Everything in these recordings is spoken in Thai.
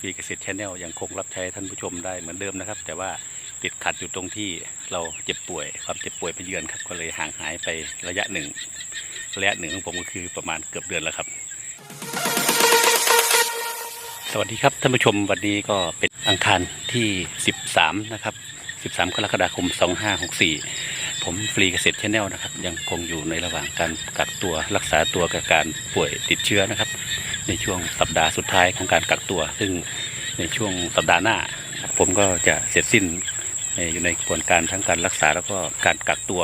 ฟรีเกษตรชแนลยังคงรับใช้ท่านผู้ชมได้เหมือนเดิมนะครับ แต่ว่าติดขัดอยู่ตรงที่เราเจ็บป่วย ความเจ็บป่วยไปเยือนครับก็เลยห่างหายไประยะหนึ่งระยะหนึ่งของผมก็คือประมาณเกือบเดือนแล้วครับ สวัสดีครับท่านผู้ชมวันนี้ก็เป็นอังคารที่ 13 นะครับ 13 กรกฎาคม 2564 ผมฟรีเกษตรชแนลนะครับ ยังคงอยู่ในระหว่างการกักตัวรักษาตัวกับการป่วยติดเชื้อนะครับ ในช่วงสัปดาห์สุดท้ายของการกักตัว ซึ่งในช่วงสัปดาห์หน้า ผมก็จะเสร็จสิ้นอยู่ในกระบวนการทั้งการรักษาแล้วก็การกักตัว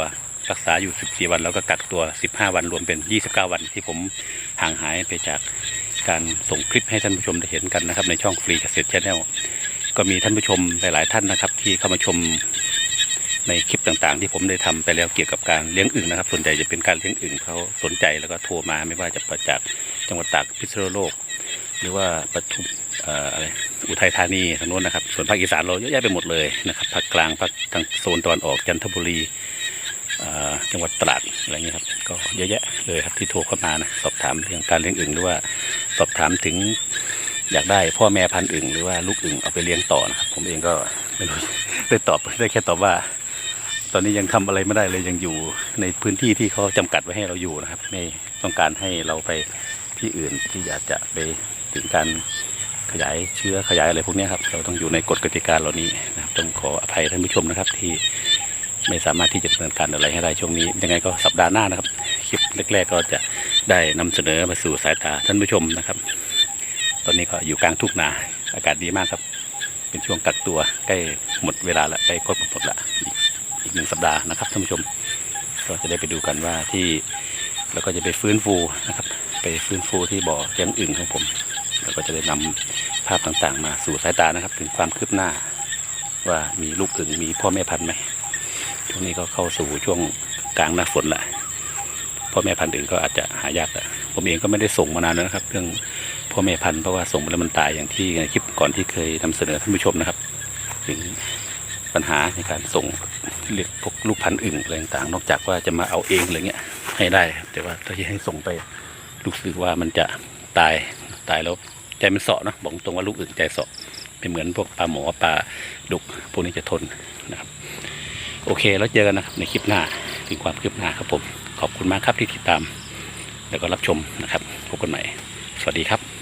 รักษาอยู่ 14 วันแล้วก็กักตัว 15 วันรวมเป็น 29 วันที่ผมห่างหายไปจากการส่งคลิปให้ท่านผู้ชมได้เห็นกันนะครับ ในช่องฟรีเกษตรชแนลก็มีท่านผู้ชมหลาย ๆ ท่านนะครับ ที่เข้ามาชม ในคลิปต่างๆ ที่ผมได้ทำไปแล้วเกี่ยวกับการเลี้ยงอึ่งนะครับ ส่วนใหญ่จะเป็นการเลี้ยงอึ่งเขาสนใจแล้วก็โทรมาไม่ว่าจะมาจากจังหวัดตากพิษณุโลก หรือว่าปทุมอ่ออะไรอุทัยธานีทางโน้นนะครับ ส่วนภาคอีสานเราเยอะแยะไปหมดเลยนะครับภาคกลางภาคทางโซนตะวันออกจันทบุรีจังหวัดตราดอะไรเงี้ยครับก็เยอะแยะเลยครับที่โทรเข้ามานะสอบถามเรื่องการเลี้ยงอึ่งหรือว่าสอบถามถึงอยากได้พ่อแม่พันธุ์อึ่งหรือว่าลูกอึ่งเอาไปเลี้ยงต่อนะครับผมเองก็ไม่รู้ได้ตอบได้แค่ตอบว่า ตอนนี้ยังทำอะไรไม่ได้เลยยังอยู่ในพื้นที่ที่เขาจำกัดไว้ให้เราอยู่นะครับ ไม่ต้องการให้เราไปที่อื่นที่อาจจะไปถึงการขยายเชื้อขยายอะไรพวกนี้ครับ เราต้องอยู่ในกฎกติกาเหล่านี้นะครับต้องขออภัยท่านผู้ชมนะครับที่ไม่สามารถที่จะดำเนินการอะไรให้ได้ช่วงนี้ ยังไงก็สัปดาห์หน้านะครับคลิปแรกๆก็จะได้นำเสนอมาสู่สายตาท่านผู้ชมนะครับ ตอนนี้ก็อยู่กลางทุ่งนาอากาศดีมากครับ เป็นช่วงกักตัวใกล้หมดเวลาละใกล้ครบหมดละอีก อีกหนึ่งสัปดาห์นะครับท่านผู้ชม ก็จะได้ไปดูกันว่าที่แล้วก็จะไปฟื้นฟูนะครับ ไปฟื้นฟูที่บ่อเลี้ยงอึ่งของผม แล้วก็จะได้นำภาพต่างๆ มาสู่สายตานะครับ ถึงความคืบหน้า ว่ามีลูกอึ่งมีพ่อแม่พันธุ์ไหมช่วงนี้ก็เข้าสู่ช่วงกลางหน้าฝนละพ่อแม่พันธุ์อื่นก็อาจจะหายากละผมเองก็ไม่ได้ส่งมานานแล้วนะครับ เรื่องพ่อแม่พันธุ์เพราะว่าส่งไปแล้วมันตายอย่างที่ในคลิปก่อนที่เคยนำเสนอท่านผู้ชมนะครับ ถึงปัญหาในการส่ง เรียกพวกลูกพันธุ์อึ่งอะไรต่างนอกจากว่าจะมาเอาเองอะไรเงี้ยให้ได้ แต่ว่าถ้าจะให้ส่งไปลูกสึกว่ามันจะตายตายแล้วใจมันเสาะเนอะบอกตรงว่าลูกอึ่งใจเสาะไม่เหมือนพวกปลาหมอปลาดุกพวกนี้จะทนนะครับ โอเคแล้วเจอกันนะครับในคลิปหน้าถึงความคืบหน้าครับผม ขอบคุณมากครับที่ติดตาม แล้วก็รับชมนะครับพบกันใหม่ สวัสดีครับ